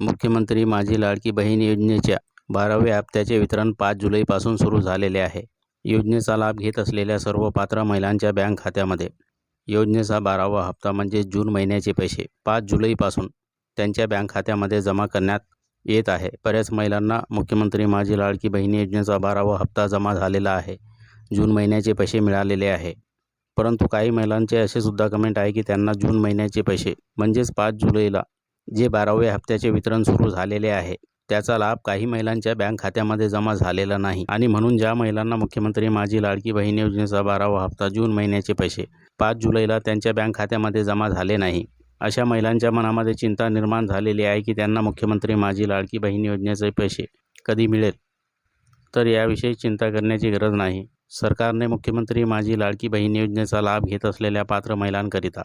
मुख्यमंत्री माझी लाडकी बहीण योजनेच्या बाराव्या हप्त्याचे वितरण पाच जुलैपासून सुरू झालेले आहे. योजनेचा लाभ घेत असलेल्या सर्व पात्र महिलांच्या बँक खात्यामध्ये. योजनेचा बारावा हप्ता म्हणजे जून महिन्याचे पैसे पाच जुलैपासून त्यांच्या बँक खात्यामध्ये जमा करण्यात येत आहे. बऱ्याच महिलांना मुख्यमंत्री माझी लाडकी बहीण योजनेचा बारावा हप्ता जमा झालेला आहे. जून महिन्याचे पैसे मिळालेले आहे. परंतु काही महिलांचे असे सुद्धा कमेंट आहे की त्यांना जून महिन्याचे पैसे म्हणजेच पाच जुलैला जे बाराव्या हप्त्याचे वितरण सुरू झालेले आहे त्याचा लाभ काही महिलांच्या बँक खात्यामध्ये जमा झालेला नाही. आणि म्हणून ज्या महिलांना मुख्यमंत्री माझी लाडकी बहीण योजनेचा बारावा हप्ता जून महिन्याचे पैसे पाच जुलैला त्यांच्या बँक खात्यामध्ये जमा झाले नाही. अशा महिलांच्या मनामध्ये चिंता निर्माण झालेली आहे की त्यांना मुख्यमंत्री माझी लाडकी बहीण योजनेचे पैसे कधी मिळेल? तर याविषयी चिंता करण्याची गरज नाही. सरकारने मुख्यमंत्री माझी लाडकी बहीण योजनेचा लाभ घेत असलेल्या पात्र महिलांकरिता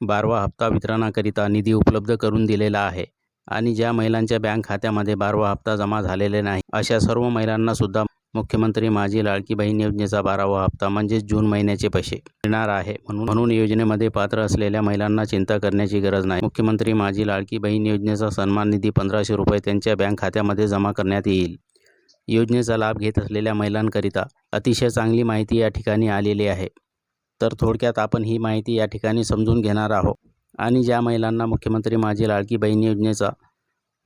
बारवा हप्ता वितरणाकरिता निधी उपलब्ध करून दिलेला आहे आणि ज्या महिलांच्या बँक खात्यामध्ये बारवा हप्ता जमा झालेले नाही अशा सर्व महिलांना सुद्धा मुख्यमंत्री माझी लाडकी बहीण योजनेचा बारावा हप्ता म्हणजेच जून महिन्याचे पैसे मिळणार आहे. म्हणून म्हणून योजनेमध्ये पात्र असलेल्या महिलांना चिंता करण्याची गरज नाही. मुख्यमंत्री माझी लाडकी बहीण योजनेचा सन्मान निधी पंधराशे रुपये त्यांच्या बँक खात्यामध्ये जमा करण्यात येईल. योजनेचा लाभ घेत असलेल्या महिलांकरिता अतिशय चांगली माहिती या ठिकाणी आलेली आहे. तर थोडक्यात आपण ही माहिती या ठिकाणी समजून घेणार आहोत. आणि ज्या महिलांना मुख्यमंत्री माझी लाडकी बहीण योजनेचा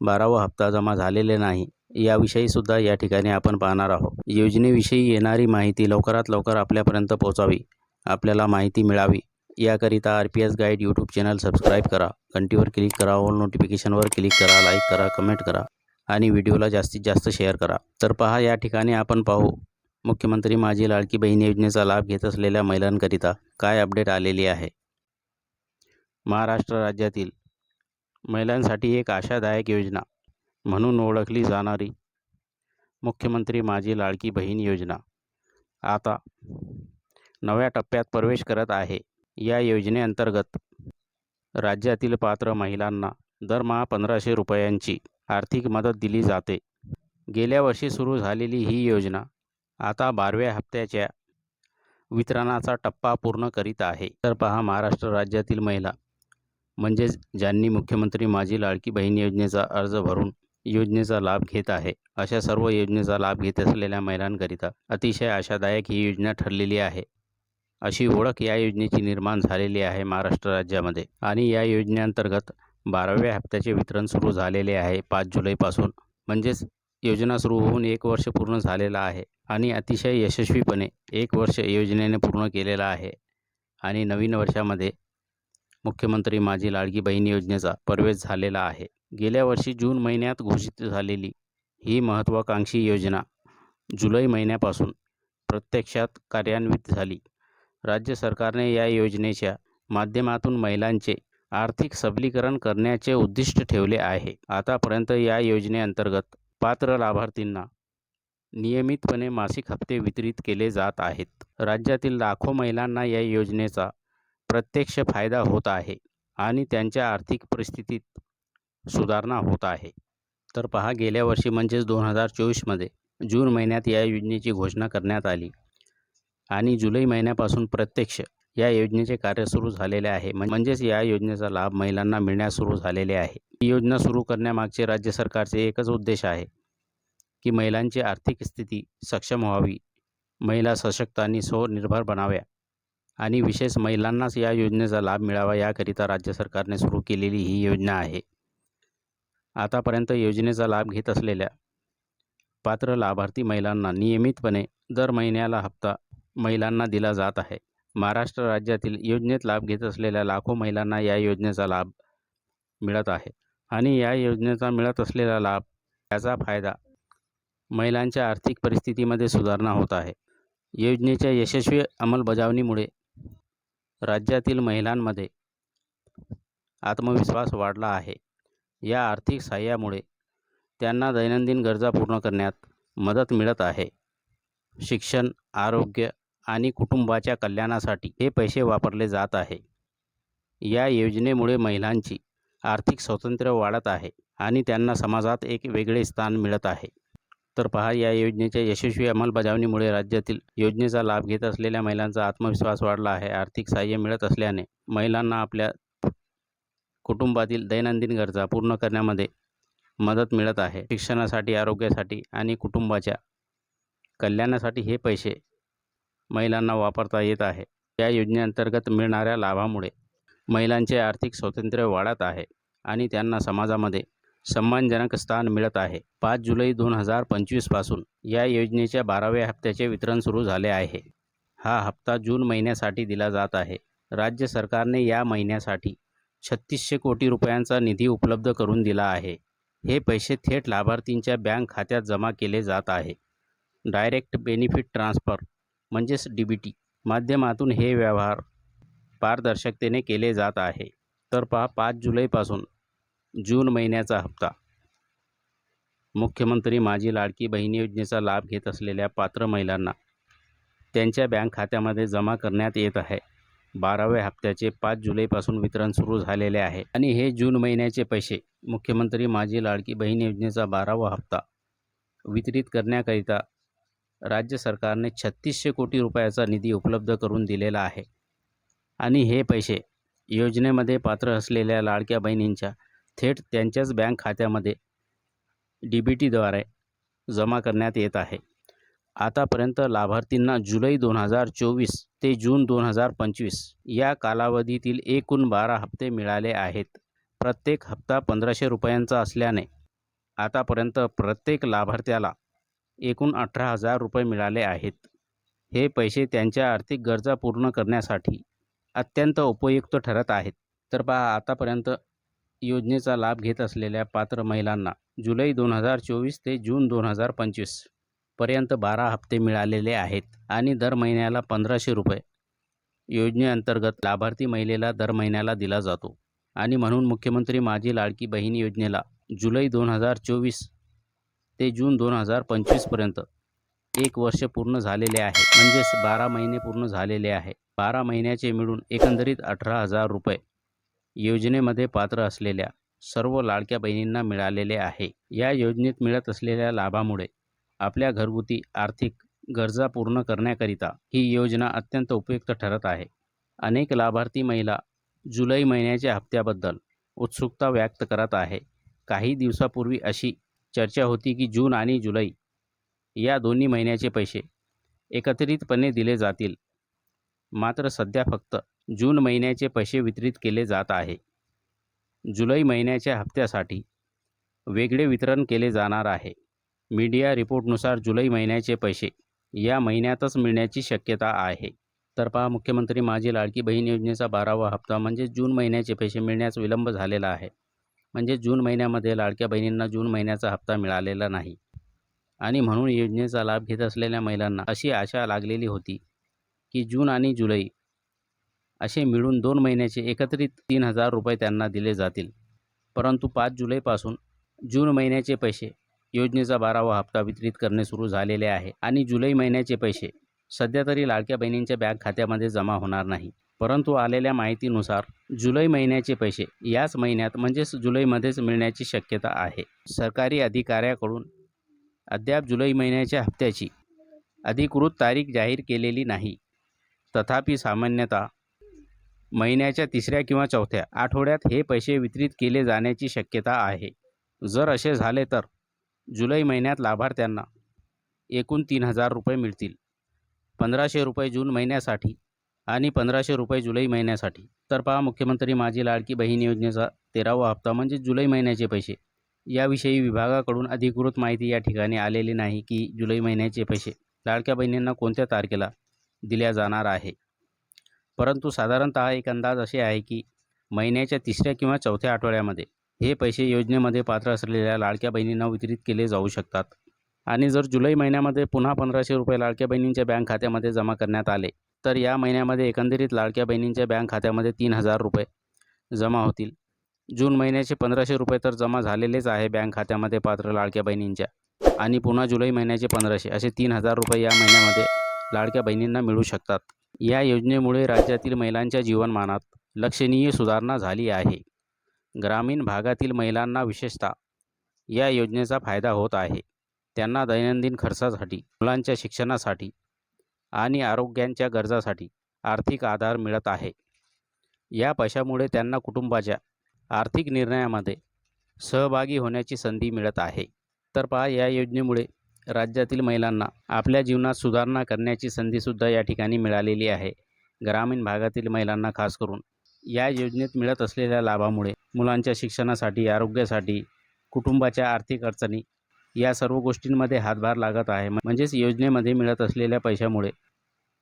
बारावा हप्ता जमा झालेले नाही याविषयी सुद्धा या ठिकाणी आपण पाहणार आहोत. योजनेविषयी येणारी माहिती लवकरात लवकर आपल्यापर्यंत पोहोचावी आपल्याला माहिती मिळावी. याकरिता R P S guide YouTube channel subscribe करा घंटीवर क्लिक करा ऑल नोटिफिकेशनवर क्लिक करा लाईक करा कमेंट करा आणि व्हिडिओला जास्तीत जास्त शेअर करा. तर पहा या ठिकाणी आपण पाहू मुख्यमंत्री माझी लाडकी बहीण योजनेचा लाभ घेत असलेल्या महिलांकरिता काय अपडेट आलेली आहे? महाराष्ट्र राज्यातील महिलांसाठी एक आशादायक योजना म्हणून ओळखली जाणारी मुख्यमंत्री माझी लाडकी बहीण योजना आता नव्या टप्प्यात प्रवेश करत आहे. या योजनेअंतर्गत राज्यातील पात्र महिलांना दरमहा पंधराशे रुपयांची आर्थिक मदत दिली जाते. गेल्या वर्षी सुरू झालेली ही योजना आता बारव्या हप्त्याच्या वितरणाचा टप्पा पूर्ण करीत आहे. तर पहा महाराष्ट्र राज्यातील महिला म्हणजेच ज्यांनी मुख्यमंत्री माझी लाडकी बहीण योजनेचा अर्ज भरून योजनेचा लाभ घेत आहे अशा सर्व योजनेचा लाभ घेत असलेल्या महिलांकरिता अतिशय आशादायक ही योजना ठरलेली आहे. अशी ओळख या योजनेची निर्माण झालेली आहे महाराष्ट्र राज्यामध्ये आणि या योजनेअंतर्गत बाराव्या हप्त्याचे वितरण सुरू झालेले आहे पाच जुलैपासून. म्हणजेच योजना सुरू होऊन एक वर्ष पूर्ण झालेलं आहे. आणि अतिशय यशस्वीपणे एक वर्ष योजनेने पूर्ण केलेला आहे. आणि नवीन वर्षामध्ये मुख्यमंत्री माझी लाडकी बहीण योजनेचा प्रवेश झालेला आहे. गेल्या वर्षी जून महिन्यात घोषित झालेली ही महत्त्वाकांक्षी योजना जुलै महिन्यापासून प्रत्यक्षात कार्यान्वित झाली. राज्य सरकारने या योजनेच्या माध्यमातून महिलांचे आर्थिक सबलीकरण करण्याचे उद्दिष्ट ठेवले आहे. आतापर्यंत या योजनेअंतर्गत पात्र लाभार्थींना नियमितपणे मासिक हप्ते वितरित केले जात आहेत. राज्यातील लाखो महिलांना या योजनेचा प्रत्यक्ष फायदा होत आहे आणि त्यांच्या आर्थिक परिस्थितीत सुधारणा होत आहे. तर पहा गेल्या वर्षी म्हणजेच दोन हजार चोवीसमध्ये जून महिन्यात या योजनेची घोषणा करण्यात आली आणि जुलै महिन्यापासून प्रत्यक्ष या योजनेचे कार्य सुरू झालेले आहे. म्हणजेच या योजनेचा लाभ महिलांना मिळण्यास सुरू झालेले आहे. ही योजना सुरू करण्यामागचे राज्य सरकारचे एकच उद्देश आहे. की महिलांची आर्थिक स्थिती सक्षम व्हावी. महिला सशक्त आणि स्वनिर्भर बनाव्या. आणि विशेष महिलांनाच या योजनेचा लाभ मिळावा याकरिता राज्य सरकारने सुरू केलेली ही योजना आहे. आतापर्यंत योजनेचा लाभ घेत असलेल्या पात्र लाभार्थी महिलांना नियमितपणे दर महिन्याला हप्ता महिलांना दिला जात आहे. महाराष्ट्र राज्यातील योजनेत लाभ घेत असलेल्या लाखो महिलांना या योजनेचा लाभ मिळत आहे. आणि या योजनेचा मिळत असलेला लाभ याचा फायदा महिलांच्या आर्थिक परिस्थितीमध्ये सुधारणा होत आहे. योजनेच्या यशस्वी अंमलबजावणीमुळे राज्यातील महिलांमध्ये आत्मविश्वास वाढला आहे. या आर्थिक सहाय्यामुळे त्यांना दैनंदिन गरजा पूर्ण करण्यात मदत मिळत आहे. शिक्षण आरोग्य आणि कुटुंबाच्या कल्याणासाठी हे पैसे वापरले जात आहे. या योजनेमुळे महिलांची आर्थिक स्वातंत्र्य वाढत आहे आणि त्यांना समाजात एक वेगळे स्थान मिळत आहे. तर पहा या योजनेच्या यशस्वी अंमलबजावणीमुळे राज्यातील योजनेचा लाभ घेत असलेल्या महिलांचा आत्मविश्वास वाढला आहे. आर्थिक सहाय्य मिळत असल्याने महिलांना आपल्या कुटुंबातील दैनंदिन गरजा पूर्ण करण्यामध्ये मदत मिळत आहे. शिक्षणासाठी आरोग्यासाठी आणि कुटुंबाच्या कल्याणासाठी हे पैसे महिलांना वापरता येत आहे. या योजनेअंतर्गत मिळणाऱ्या लाभामुळे महिलांचे आर्थिक स्वातंत्र्य वाढत आहे आणि त्यांना समाजामध्ये सन्मानजनक स्थान मिळत आहे. पाच जुलै दोन हजार पंचवीसपासून या योजनेच्या बाराव्या हप्त्याचे वितरण सुरू झाले आहे. हा हप्ता जून महिन्यासाठी दिला जात आहे. राज्य सरकारने या महिन्यासाठी छत्तीसशे कोटी रुपयांचा निधी उपलब्ध करून दिला आहे. हे पैसे थेट लाभार्थींच्या बँक खात्यात जमा केले जात आहे. डायरेक्ट बेनिफिट ट्रान्सफर म्हणजेच डी बी टी माध्यमातून हे व्यवहार पारदर्शकतेने केले जात आहे. तर पहा पाच जुलैपासून जून महिन्याचा हप्ता. मुख्यमंत्री माझी लाडकी बहीण योजनेचा लाभ घेत असलेल्या पात्र महिलांना त्यांच्या बँक खात्यामध्ये जमा करण्यात येत आहे. बाराव्या हप्त्याचे पाच जुलैपासून वितरण सुरू झालेले आहे आणि हे जून महिन्याचे पैसे मुख्यमंत्री माझी लाडकी बहीण योजनेचा बारावा हप्ता वितरित करण्याकरिता राज्य सरकारने छत्तीसशे कोटी रुपयाचा निधी उपलब्ध करून दिलेला आहे. आणि हे पैसे योजनेमध्ये पात्र असलेल्या लाडक्या बहिणींच्या थेट त्यांच्याच बँक खात्यामध्ये डी बी टीद्वारे जमा करण्यात येत आहे. आतापर्यंत लाभार्थींना जुलै दोन हजार चोवीस ते जून दोन हजार पंचवीस या कालावधीतील एकूण बारा हप्ते मिळाले आहेत. प्रत्येक हप्ता पंधराशे रुपयांचा असल्याने आतापर्यंत प्रत्येक लाभार्थ्याला एकूण अठरा हजार रुपये मिळाले आहेत. हे पैसे त्यांच्या आर्थिक गरजा पूर्ण करण्यासाठी अत्यंत उपयुक्त ठरत आहेत. तर पहा आतापर्यंत योजनेचा लाभ घेत असलेल्या पात्र महिलांना जुलै दोन हजार चोवीस ते जून दोन हजार पंचवीसपर्यंत बारा हप्ते मिळालेले आहेत आणि दर महिन्याला पंधराशे रुपये योजनेअंतर्गत लाभार्थी महिलेला दर महिन्याला दिला जातो. आणि म्हणून मुख्यमंत्री माझी लाडकी बहीण योजनेला जुलै दोन हजार चोवीस ते जून दोन हजार पंचवीसपर्यंत एक वर्ष पूर्ण झालेले आहे. म्हणजेच बारा महिने पूर्ण झालेले आहे. बारा महिन्याचे मिळून एकंदरीत अठरा हजार रुपये योजनेमध्ये पात्र असलेल्या सर्व लाडक्या बहिणींना मिळालेले आहे. या योजनेत मिळत असलेल्या लाभामुळे आपल्या घरगुती आर्थिक गरजा पूर्ण करण्याकरिता ही योजना अत्यंत उपयुक्त ठरत आहे. अनेक लाभार्थी महिला जुलै महिन्याच्या हप्त्याबद्दल उत्सुकता व्यक्त करत आहे. काही दिवसापूर्वी अशी चर्चा होती की जून आणि जुलै या दोन्ही महिन्याचे पैसे एकत्रितपणे दिले जातील. मात्र सध्या फक्त जून महिन्याचे पैसे वितरित केले जात आहे. जुलै महिन्याच्या हप्त्यासाठी वेगळे वितरण केले जाणार आहे. मीडिया रिपोर्टनुसार जुलै महिन्याचे पैसे या महिन्यातच मिळण्याची शक्यता आहे. तर पहा मुख्यमंत्री माझी लाडकी बहीण योजनेचा बारावा हप्ता म्हणजे जून महिन्याचे पैसे मिळण्यास विलंब झालेला आहे. म्हणजे जून महिन्यामध्ये लाडक्या बहिणींना जून महिन्याचा हप्ता मिळालेला नाही. आणि म्हणून योजनेचा लाभ घेत असलेल्या महिलांना अशी आशा लागलेली होती की जून आणि जुलै असे मिळून दोन महिन्याचे एकत्रित तीन हजार रुपये त्यांना दिले जातील. परंतु पाच जुलैपासून जून महिन्याचे पैसे योजनेचा बारावा हप्ता वितरित करणे सुरू झालेले आहे आणि जुलै महिन्याचे पैसे सध्या तरी लाडक्या बहिणींच्या बँक खात्यामध्ये जमा होणार नाही. परंतु आलेल्या माहितीनुसार जुलै महिन्याचे पैसे याच महिन्यात म्हणजेच जुलैमध्येच मिळण्याची शक्यता आहे. सरकारी अधिकाऱ्याकडून अद्याप जुलै महिन्याच्या हप्त्याची अधिकृत तारीख जाहीर केलेली नाही. तथापि सामान्यतः महिन्याच्या तिसऱ्या किंवा चौथ्या आठवड्यात हे पैसे वितरित केले जाण्याची शक्यता आहे. जर असे झाले तर? जुलै महिन्यात लाभार्थ्यांना एकूण तीन हजार रुपये मिळतील. पंधराशे रुपये जून महिन्यासाठी आणि पंधराशे रुपये जुलै महिन्यासाठी. तर पहा मुख्यमंत्री माझी लाडकी बहीण योजनेचा तेरावा हप्ता म्हणजे जुलै महिन्याचे पैसे. याविषयी विभागाकडून अधिकृत माहिती या ठिकाणी आलेली नाही की जुलै महिन्याचे पैसे लाडक्या बहिणींना कोणत्या तारखेला दिल्या जाणार आहे? परंतु साधारणतः एक अंदाज असे आहे की महिन्याच्या तिसऱ्या किंवा चौथ्या आठवड्यामध्ये हे पैसे योजनेमध्ये पात्र असलेल्या लाडक्या बहिणींना वितरित केले जाऊ शकतात. आणि जर जुलै महिन्यामध्ये पुन्हा पंधराशे रुपये लाडक्या बहिणींच्या बँक खात्यामध्ये जमा करण्यात आले तर या महिन्यामध्ये एकंदरीत लाडक्या बहिणींच्या बँक खात्यामध्ये तीन हजार रुपये जमा होतील. जून महिन्याचे पंधराशे रुपये तर जमा झालेलेच आहे बँक खात्यामध्ये पात्र लाडक्या बहिणींच्या. आणि पुन्हा जुलै महिन्याचे पंधराशे असे तीन हजार रुपये या महिन्यामध्ये लाडक्या बहिणींना मिळू शकतात. या योजनेमुळे राज्यातील महिलांच्या जीवनमानात लक्षणीय सुधारणा झाली आहे. ग्रामीण भागातील महिलांना विशेषतः या योजनेचा फायदा होत आहे. त्यांना दैनंदिन खर्चासाठी मुलांच्या शिक्षणासाठी आणि आरोग्यांच्या गरजासाठी आर्थिक आधार मिळत आहे. या पैशामुळे त्यांना कुटुंबाच्या आर्थिक निर्णयामध्ये सहभागी होण्याची संधी मिळत आहे. तर पहा या योजनेमुळे राज्यातील महिलांना आपल्या जीवनात सुधारणा करण्याची संधीसुद्धा या ठिकाणी मिळालेली आहे. ग्रामीण भागातील महिलांना खास करून या योजनेत मिळत असलेल्या लाभामुळे मुलांच्या शिक्षणासाठी आरोग्यासाठी कुटुंबाच्या आर्थिक अडचणी या सर्व गोष्टींमध्ये हातभार लागत आहे. म्हणजेच योजनेमध्ये मिळत असलेल्या पैशामुळे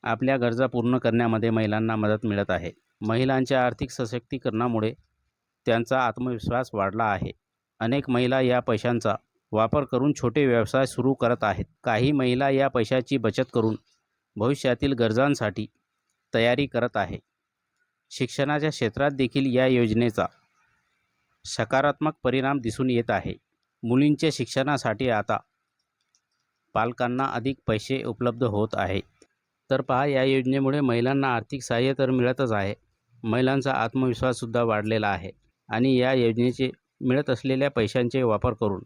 आपल्या गरजा पूर्ण करण्यामध्ये महिलांना मदत मिळत आहे. महिलांच्या आर्थिक सशक्तीकरणामुळे त्यांचा आत्मविश्वास वाढला आहे. अनेक महिला या पैशांचा वापर करून छोटे व्यवसाय सुरू करत आहेत. काही महिला या पैशाची बचत करून भविष्यातील गरजांसाठी तयारी करत आहे. शिक्षणाच्या क्षेत्रात देखील या योजनेचा सकारात्मक परिणाम दिसून येत आहे. मुलींच्या शिक्षणासाठी आता पालकांना अधिक पैसे उपलब्ध होत आहेत. तर पहा या योजनेमुळे महिलांना आर्थिक सहाय्य तर मिळतच आहे. महिलांचा आत्मविश्वाससुद्धा वाढलेला आहे. आणि या योजनेचे मिळत असलेल्या पैशांचे वापर करून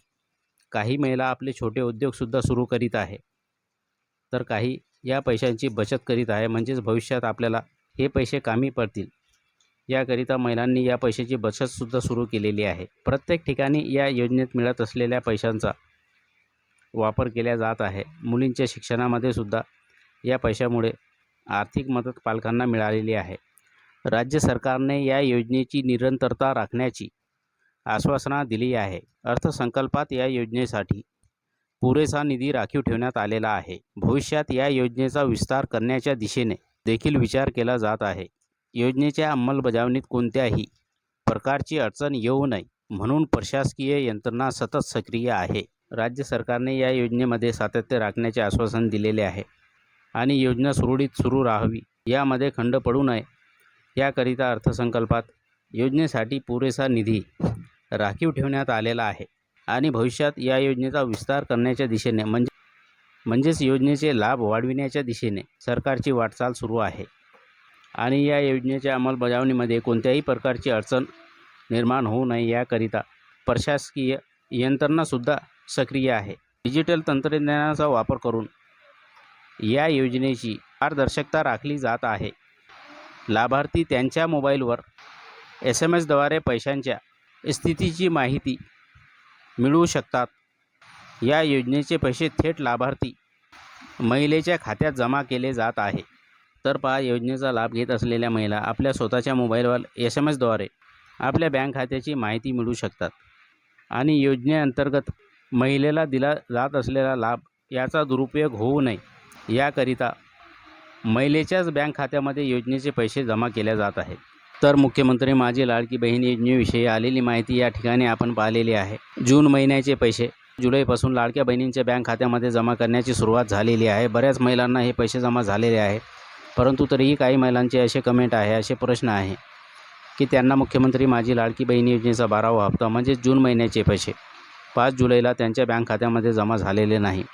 काही महिला आपले छोटे उद्योगसुद्धा सुरू करीत आहे. तर काही या पैशांची बचत करीत आहे म्हणजेच भविष्यात आपल्याला हे पैसे कामी पडतील. याकरिता महिलांनी या पैशाची बचतसुद्धा सुरू केलेली आहे. प्रत्येक ठिकाणी या योजनेत मिळत असलेल्या पैशांचा वापर केला जात आहे. मुलींच्या शिक्षणामध्ये सुद्धा या पैशामुळे आर्थिक मदत पालकांना मिळालेली आहे. राज्य सरकारने या योजनेची निरंतरता राखण्याची आश्वासना दिली आहे. अर्थसंकल्पात या योजनेसाठी पुरेसा निधी राखीव ठेवण्यात आलेला आहे. भविष्यात या योजनेचा विस्तार करण्याच्या दिशेने देखील विचार केला जात आहे. योजनेच्या अंमलबजावणीत कोणत्याही प्रकारची अडचण येऊ नये म्हणून प्रशासकीय यंत्रणा सतत सक्रिय आहे. राज्य सरकारने या योजनेमध्ये सातत्य राखण्याचे आश्वासन दिलेले आहे आणि योजना सुरळीत सुरू राहावी यामध्ये खंड पडू नये याकरिता अर्थसंकल्पात योजनेसाठी पुरेसा निधी राखीव ठेवण्यात आलेला आहे आणि भविष्यात या योजनेचा विस्तार करण्याच्या दिशेने म्हणजे म्हणजेच योजनेचे लाभ वाढविण्याच्या दिशेने सरकारची वाटचाल सुरू आहे. आणि या योजनेच्या अंमलबजावणीमध्ये कोणत्याही प्रकारची अडचण निर्माण होऊ नये याकरिता प्रशासकीय यंत्रणासुद्धा सक्रिय आहे. डिजिटल तंत्रज्ञानाचा वापर करून या योजनेची पारदर्शकता राखली जात आहे. लाभार्थी त्यांच्या मोबाईलवर एस एम एसद्वारे पैशांच्या स्थितीची माहिती मिळवू शकतात. या योजनेचे पैसे थेट लाभार्थी महिलेच्या खात्यात जमा केले जात आहे. तर पहा योजनेचा लाभ घेत असलेल्या महिला आपल्या स्वतःच्या मोबाईलवर एस एम एसद्वारे आपल्या बँक खात्याची माहिती मिळवू शकतात. आणि योजनेअंतर्गत महिलेला दिला जात असलेला लाभ याचा दुरुपयोग होऊ नये. याकरिता महिलेच्याच बँक खात्यामध्ये योजनेचे पैसे जमा केले जात आहेत. तर मुख्यमंत्री माझी लाडकी बहीण योजनेविषयी आलेली माहिती या ठिकाणी आपण पाहिलेली आहे. जून महिन्याचे पैसे. जुलैपासून लाडक्या बहिणींच्या बँक खात्यामध्ये जमा करण्याची सुरुवात झालेली आहे. बऱ्याच महिलांना हे पैसे जमा झालेले आहे परंतु तरीही काही महिलांचे असे कमेंट आहे असे प्रश्न आहे की त्यांना मुख्यमंत्री माझी लाडकी बहीण योजनेचा बारावा हप्ता म्हणजेच जून महिन्याचे पैसे. पाच जुलैला त्यांच्या बँक खात्यामध्ये जमा झालेले नाही.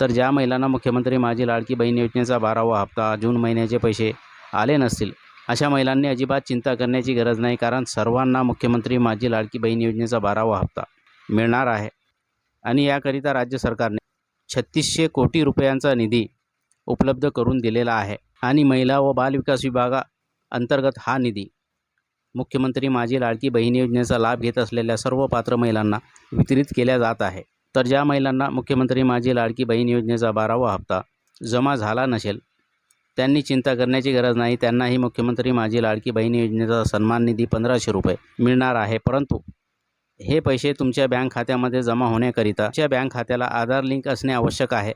तर ज्या महिलांना मुख्यमंत्री माझी लाडकी बहीण योजनेचा बारावा हप्ता जून महिन्याचे पैसे आले नसतील अशा महिलांनी अजिबात चिंता करण्याची गरज नाही कारण सर्वांना मुख्यमंत्री माझी लाडकी बहीण योजनेचा बारावा हप्ता मिळणार आहे. आणि याकरिता राज्य सरकारने छत्तीसशे कोटी रुपयांचा निधी उपलब्ध करून दिलेला आहे. आणि महिला व बालविकास विभागा अंतर्गत हा निधी मुख्यमंत्री माझी लाडकी बहीण योजनेचा लाभ घेत असलेल्या सर्व पात्र महिलांना वितरित केल्या जात आहे. तर ज्या महिलांना मुख्यमंत्री माझी लाडकी बहीण योजनेचा बारावा हप्ता जमा झाला नसेल त्यांनी चिंता करण्याची गरज नाही. त्यांनाही मुख्यमंत्री माझी लाडकी बहीण योजनेचा सन्मान निधी पंधराशे रुपये मिळणार आहे. परंतु हे पैसे तुमच्या बँक खात्यामध्ये जमा होण्याकरिता तुमच्या बँक खात्याला आधार लिंक असणे आवश्यक आहे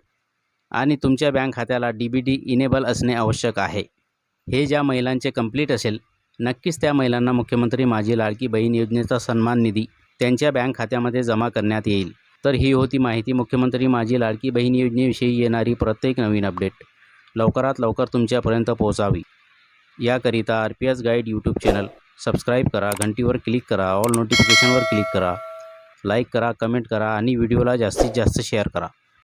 आणि तुमच्या बँक खात्याला डी बी डी इनेबल असणे आवश्यक आहे. हे ज्या महिलांचे कंप्लीट असेल नक्कीच त्या महिलांना मुख्यमंत्री माझी लाडकी बहीण योजनेचा सन्मान निधी त्यांच्या बँक खात्यामध्ये जमा करण्यात येईल. तर ही होती माहिती. मुख्यमंत्री माझी लाडकी बहीण योजनेविषयी येणारी प्रत्येक नवीन अपडेट. लवकरात लवकर तुमच्यापर्यंत पोहोचावी. याकरिता R P S guide YouTube channel subscribe करा घंटीवर क्लिक करा ऑल नोटिफिकेशनवर क्लिक करा लाईक करा कमेंट करा आणि व्हिडिओला जास्तीत जास्त शेअर करा.